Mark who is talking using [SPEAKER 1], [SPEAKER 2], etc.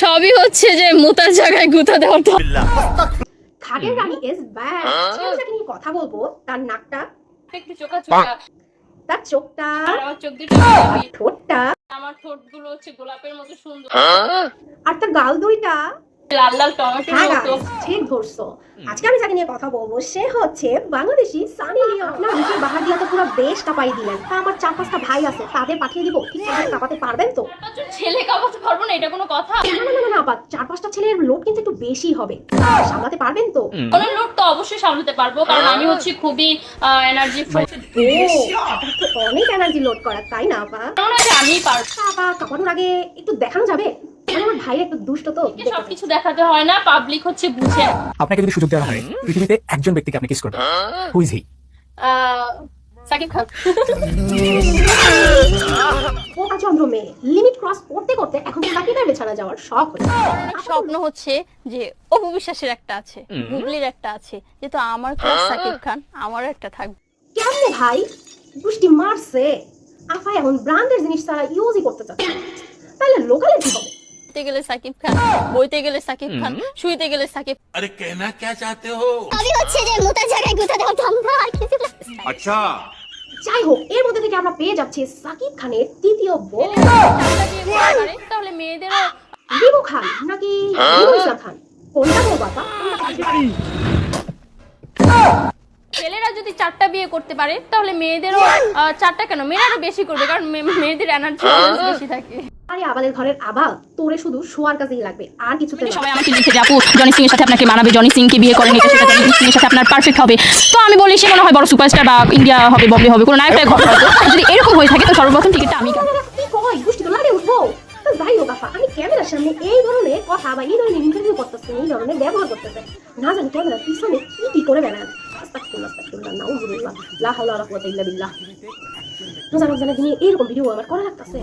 [SPEAKER 1] সবই হচ্ছে যে মোতার জায়গায় গুতা দেওয়াটা
[SPEAKER 2] খাগের রানী ইজ ব্যাড যাকে নিয়ে কথা বলব? তার নাকটা
[SPEAKER 1] একটু চোখা চোখা
[SPEAKER 2] তার চোখটা
[SPEAKER 1] আর চোখ দুটো
[SPEAKER 2] ঠোঁটটা।
[SPEAKER 1] আমার ঠোঁটগুলো হচ্ছে গোলাপের মতো সুন্দর।
[SPEAKER 2] আর তার গাল দুইটা
[SPEAKER 1] লাল লাল টমেটোর মতো
[SPEAKER 2] ঠিক ধরছো। আজকে আমি যাকে নিয়ে কথা বলব সে হচ্ছে বাংলাদেশি সানি লিওন। আপনার মুখের বাহার দিয়ে তো পুরো দেশ কাঁপাই দিলেন। তা আমার চার পাঁচটা ভাই আছে তাদের পাঠিয়ে দিব। ঠিক আছে কাঁপাতে পারবেন তো?
[SPEAKER 1] ছেলে কামাতে পারব না এটা কোনো কথা।
[SPEAKER 2] না না না, না না আপা চার পাঁচটা ছেলের লোড কিন্তু একটু বেশি হবে। সামলাতে পারবেন তো?
[SPEAKER 1] ওনার লোড তো অবশ্যই সামলাতে পারব কারণ আমি হচ্ছি খুবই এনার্জি
[SPEAKER 2] অনেক এনার্জি লোড করা তাই না আপা?
[SPEAKER 1] পারব।
[SPEAKER 2] কাঁপানোর আগে একটু দেখানো যাবে? ভাই একটু দুষ্ট তো
[SPEAKER 1] সবকিছু দেখাতে হয় না পাবলিক হচ্ছে বুঝে।
[SPEAKER 3] আপনাকে যদি সুযোগ দেওয়া হয় পৃথিবীতে একজন ব্যক্তিকে আপনি কিস করবেন। হি
[SPEAKER 1] সাকিব খান।
[SPEAKER 2] চন্দ্র মেয়ে। লিমিট ক্রস করতে করতে এখন বেছানা যাওয়ার শখ হচ্ছে।
[SPEAKER 4] স্বপ্ন হচ্ছে যে একটা আছে গুগলির একটা আছে যেহেতু আমার সাকিব খান আমারও একটা থাকবে।
[SPEAKER 2] কেমনে ভাই? বৃষ্টি মারছে। আফা এখন ব্র্যান্ডের জিনিস তারা ইউজই করতে চাচ্ছে। তাহলে লোকালে কি হবে?
[SPEAKER 4] উঠতে গেলে সাকিব খান বইতে গেলে সাকিব খান শুইতে গেলে সাকিব
[SPEAKER 5] আরে কেনা কে চাতে হো
[SPEAKER 6] আমি হচ্ছে যে মোটা জায়গায় গুতা দাও ধান্দা
[SPEAKER 5] আচ্ছা
[SPEAKER 2] যাই হোক এর মধ্যে থেকে আমরা পেয়ে যাচ্ছি সাকিব খানের তৃতীয়
[SPEAKER 1] বই তাহলে মেয়েদের
[SPEAKER 2] দিবু খান নাকি বিবুসা খান? কোনটা বউ বাবা?
[SPEAKER 1] ছেলেরা যদি চারটা বিয়ে করতে পারে তাহলে মেয়েদেরও চারটা কেন? মেয়েরা বেশি করবে কারণ মেয়েদের এনার্জি বেশি থাকে।
[SPEAKER 2] আরে আবালের ঘরের আবাল তোরে শুধু শোয়ার কাজেই লাগবে আর কিছুতে না।
[SPEAKER 7] সবাই আমাকে লিখে যে আপু জনি সিং এর সাথে আপনাকে মানাবে জনি সিং কে বিয়ে করেন এটা সেটা জনি। সিং এর সাথে আপনার পারফেক্ট হবে। তো আমি বলি সে মনে হয় বড় সুপারস্টার বা ইন্ডিয়া হবে বম্বে হবে কোনো নায়ক ঘর যদি এরকম হয়ে থাকে তো সর্বপ্রথম টিকিটটা আমি
[SPEAKER 2] কি কয় গোষ্ঠী তো লাড়ে উঠবো। যাই হোক আপা আমি ক্যামেরার সামনে এই ধরনের কথা বা এই ধরনের ইন্টারভিউ করতেছে এই ধরনের ব্যবহার করতেছে না জানি ক্যামেরার পিছনে কি কি করে বেড়ান আস্তাগফিরুল্লাহ আস্তাগফিরুল্লাহ নাউজুবিল্লাহ লা হাওলা ওয়ালা কুওয়াতা ইল্লা বিল্লাহ। রোজা রমজানের দিনে ভিডিও আমার করা লাগতেছে।